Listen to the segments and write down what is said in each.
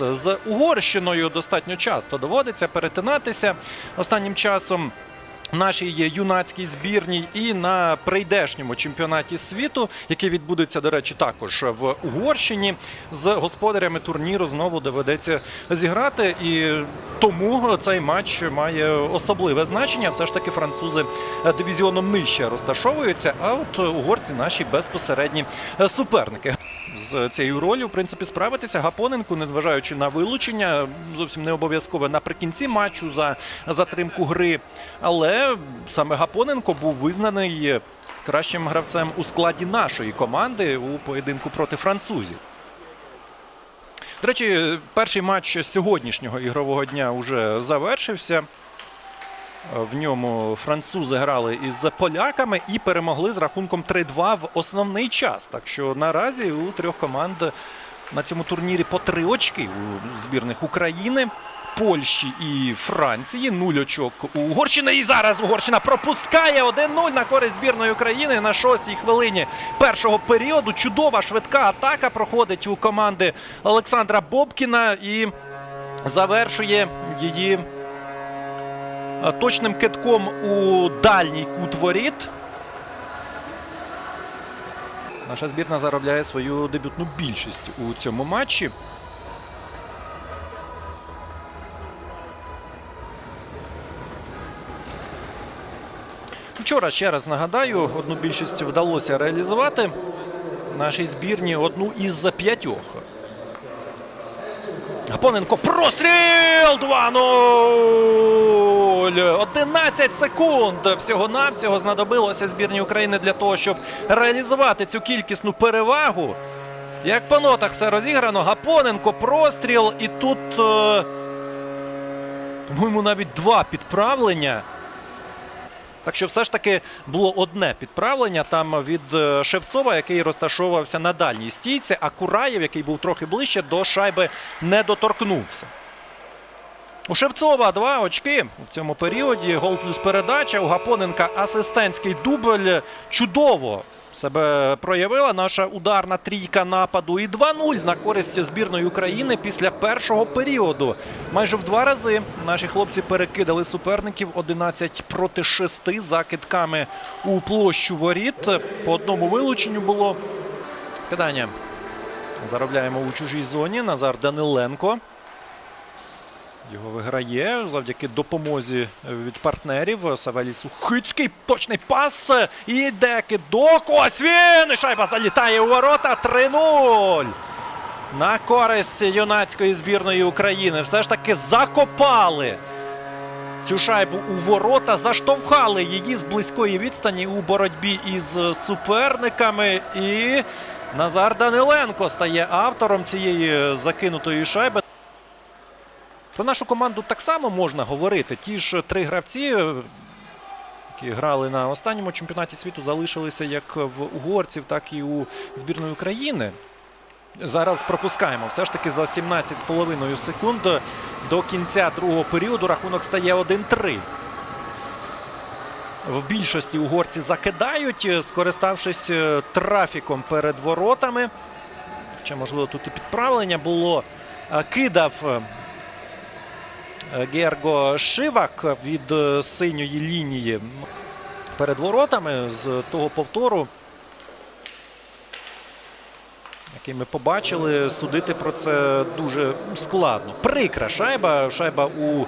З Угорщиною достатньо часто доводиться перетинатися останнім часом. Нашій юнацькій збірній і на прийдешньому чемпіонаті світу, який відбудеться, до речі, також в Угорщині, з господарями турніру знову доведеться зіграти. І тому цей матч має особливе значення. Все ж таки французи дивізіоном нижче розташовуються, а от угорці наші безпосередні суперники. З цією ролью, в принципі, справитися Гапоненку, незважаючи на вилучення, зовсім не обов'язково наприкінці матчу за затримку гри. Але саме Гапоненко був визнаний кращим гравцем у складі нашої команди у поєдинку проти французів. До речі, перший матч сьогоднішнього ігрового дня вже завершився. В ньому французи грали із поляками і перемогли з рахунком 3-2 в основний час. Так що наразі у трьох команд на цьому турнірі по три очки у збірних України, Польщі і Франції. Нуль очок Угорщини. І зараз Угорщина пропускає 1-0 на користь збірної України на шостій хвилині першого періоду. Чудова швидка атака проходить у команди Олександра Бобкіна і завершує її точним китком у дальній кут воріт. Наша збірна заробляє свою дебютну більшість у цьому матчі. Вчора ще раз нагадаю, одну більшість вдалося реалізувати нашій збірні одну із п'ятьох. Гапоненко простріл 2-0! 11 секунд всього-навсього знадобилося збірній України для того, щоб реалізувати цю кількісну перевагу. Як по нотах все розіграно, Гапоненко простріл, і тут, е, по-моєму, навіть два підправлення. Так що все ж таки було одне підправлення там від е, Шевцова, який розташовувався на дальній стійці, а Кураєв, який був трохи ближче, до шайби не доторкнувся. У Шевцова два очки у цьому періоді. Гол плюс передача. У Гапоненка асистентський дубль. Чудово себе проявила наша ударна трійка нападу. І 2-0 на користь збірної України після першого періоду. Майже в два рази наші хлопці перекидали суперників 11 проти 6 за китками у площу воріт. По одному вилученню було кидання. Заробляємо у чужій зоні. Назар Даниленко. Його виграє завдяки допомозі від партнерів. Савелій Сухицький. Точний пас. І йде кидок. Ось він! Шайба залітає у ворота. 3-0. На користь юнацької збірної України. Все ж таки закопали цю шайбу у ворота, заштовхали її з близької відстані у боротьбі із суперниками. І Назар Даниленко стає автором цієї закинутої шайби. Про нашу команду так само можна говорити. Ті ж три гравці, е, які грали на останньому чемпіонаті світу, залишилися як в угорців, так і у збірної України. Зараз пропускаємо. Все ж таки за 17,5 секунд до кінця другого періоду рахунок стає 1-3. В більшості угорці закидають, е, скориставшись е, трафіком перед воротами. Ще, можливо, тут і підправлення було. Кидав Герго Шивак від е, синьої лінії перед воротами з того повтору, який ми побачили, судити про це дуже складно. Прикра шайба. Шайба у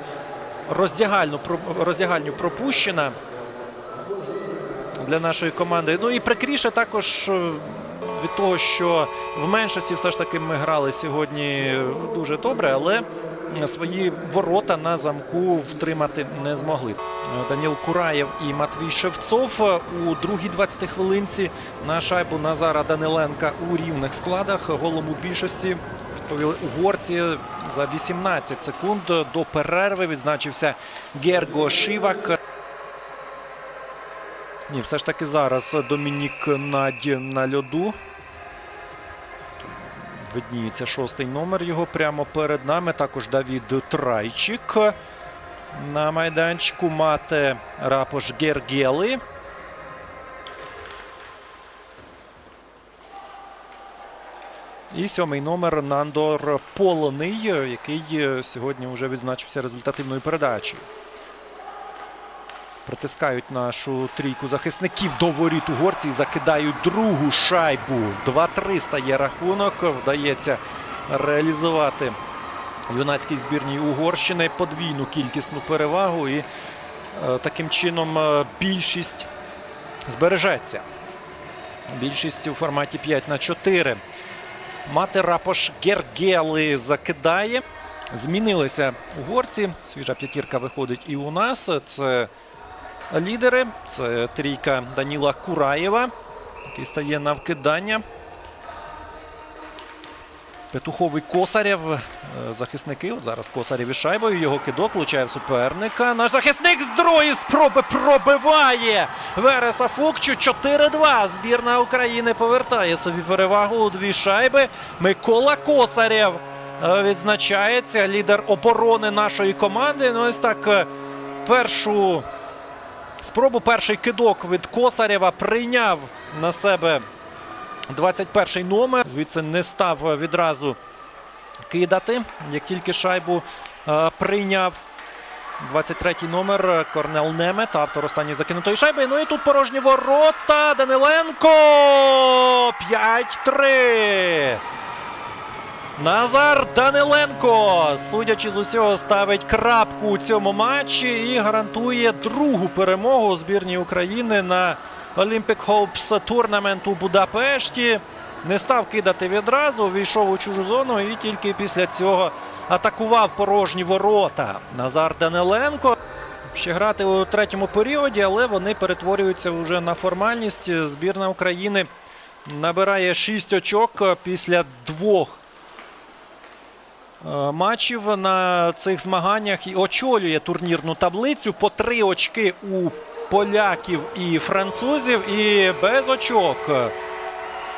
роздягальну, роздягальню пропущена для нашої команди. Ну і прикріше також е, від того, що в меншості все ж таки ми грали сьогодні дуже добре, але свої ворота на замку втримати не змогли. Даніл Кураєв і Матвій Шевцов у другій 20 хвилинці на шайбу Назара Даниленка у рівних складах. Голом у більшості відповіли угорці за 18 секунд до перерви. Відзначився Герго Шивак. Ні, все ж таки зараз Домінік Надь на льоду. Видніється шостий номер його прямо перед нами. Також Давід Трайчик. На майданчику мате Рапош Гергели. І сьомий номер Нандор Полоний, який сьогодні вже відзначився результативною передачею. Притискають нашу трійку захисників до воріт угорці і закидають другу шайбу. 2-3 стає рахунок. Вдається реалізувати юнацькій збірній Угорщини подвійну кількісну перевагу. І е, таким чином е, більшість збережеться. Більшість у форматі 5 на 4. Мати Рапош Гергели закидає. Змінилися угорці. Свіжа п'ятірка виходить і у нас. Це лідери. Це трійка Даніла Кураєва, який стає на вкидання. Петуховий Косарєв. е, Захисники. От зараз Косарєв із шайбою. Його кидок влучає в суперника. Наш захисник з другої спроби пробиває. Вереса Фукчу 4-2. Збірна України повертає собі перевагу у дві шайби. Микола Косарєв е, відзначається. Лідер оборони нашої команди. Ну ось так е, першу спробу, перший кидок від Косарєва прийняв на себе 21-й номер. Звідси не став відразу кидати, як тільки шайбу е, прийняв. 23-й номер Корнел Немет, автор останньої закинутої шайби. Ну і тут порожні ворота. Даниленко 5-3. Назар Даниленко, судячи з усього, ставить крапку у цьому матчі і гарантує другу перемогу збірній України на Olympic Hopes Tournament у Будапешті. Не став кидати відразу, війшов у чужу зону і тільки після цього атакував порожні ворота. Назар Даниленко. Ще грати у третьому періоді, але вони перетворюються вже на формальність. Збірна України набирає 6 очок після двох матчів на цих змаганнях і очолює турнірну таблицю по три очки у поляків і французів, і без очок.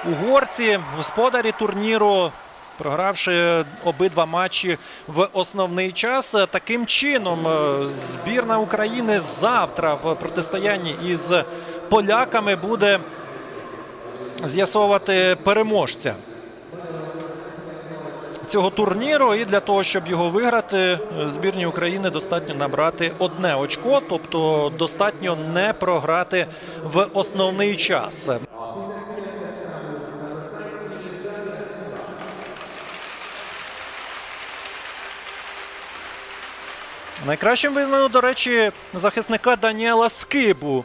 Угорці, господарі турніру, програвши обидва матчі в основний час. Таким чином, е, збірна України завтра в протистоянні із поляками буде з'ясовувати переможця цього турніру. І для того, щоб його виграти, е, збірній України достатньо набрати одне очко, тобто достатньо не програти в основний час. Найкращим визнано, до речі, захисника Даніела Скибу.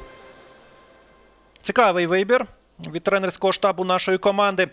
Цікавий вибір від тренерського штабу нашої команди.